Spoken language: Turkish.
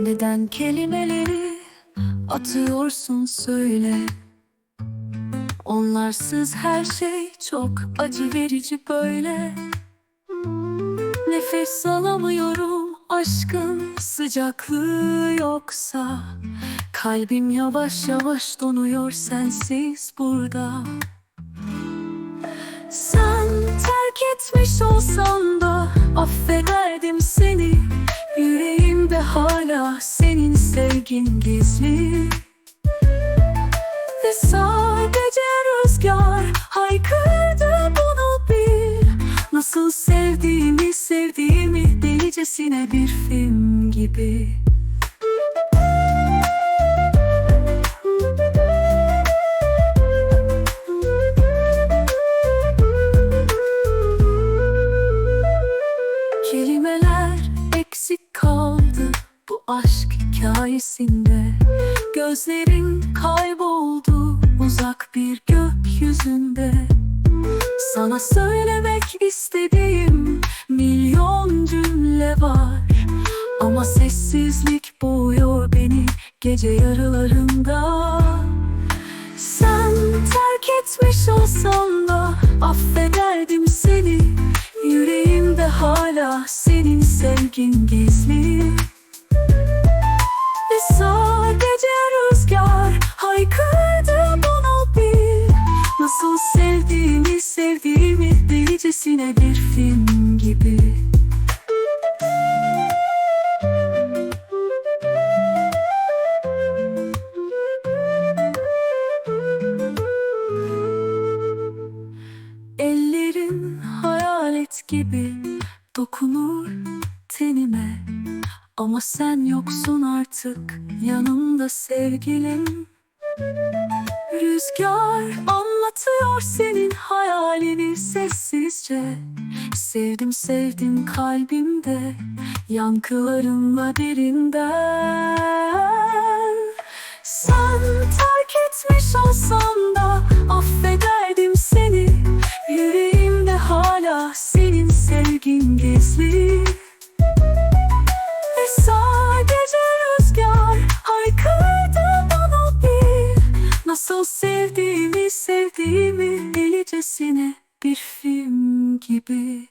Neden kelimeleri atıyorsun söyle. Onlarsız her şey çok acı verici böyle. Nefes alamıyorum aşkın sıcaklığı yoksa. Kalbim yavaş yavaş donuyor sensiz burada. Sen terk etmiş olsan da affederdim seni Yüreğimde hala senin sevgin gizli. Ve sadece rüzgar haykırdı bunu bil Nasıl sevdiğimi sevdiğimi delicesine bir film gibi aşk hikayesinde Gözlerin kayboldu uzak bir gökyüzünde. Sana söylemek istediğim milyon cümle var Ama sessizlik boğuyor beni gece yarılarında. Sen terk etmiş olsan da affederdim seni Yüreğimde hala senin sevgin gizli sadece rüzgar haykırdı bunu bil Nasıl sevdiğimi sevdiğimi delicesine bir film gibi. Ellerin hayalet gibi dokunur tenime Ama sen yoksun artık yanımda sevgilim. Rüzgar anlatıyor senin hayalini sessizce. Sevdim sevdim kalbimde yankılarınla derinden. Sen terk etmiş olsan da affederdim seni. Yüreğimde hala senin sevgin gizli sevdiğimi delicesine bir film gibi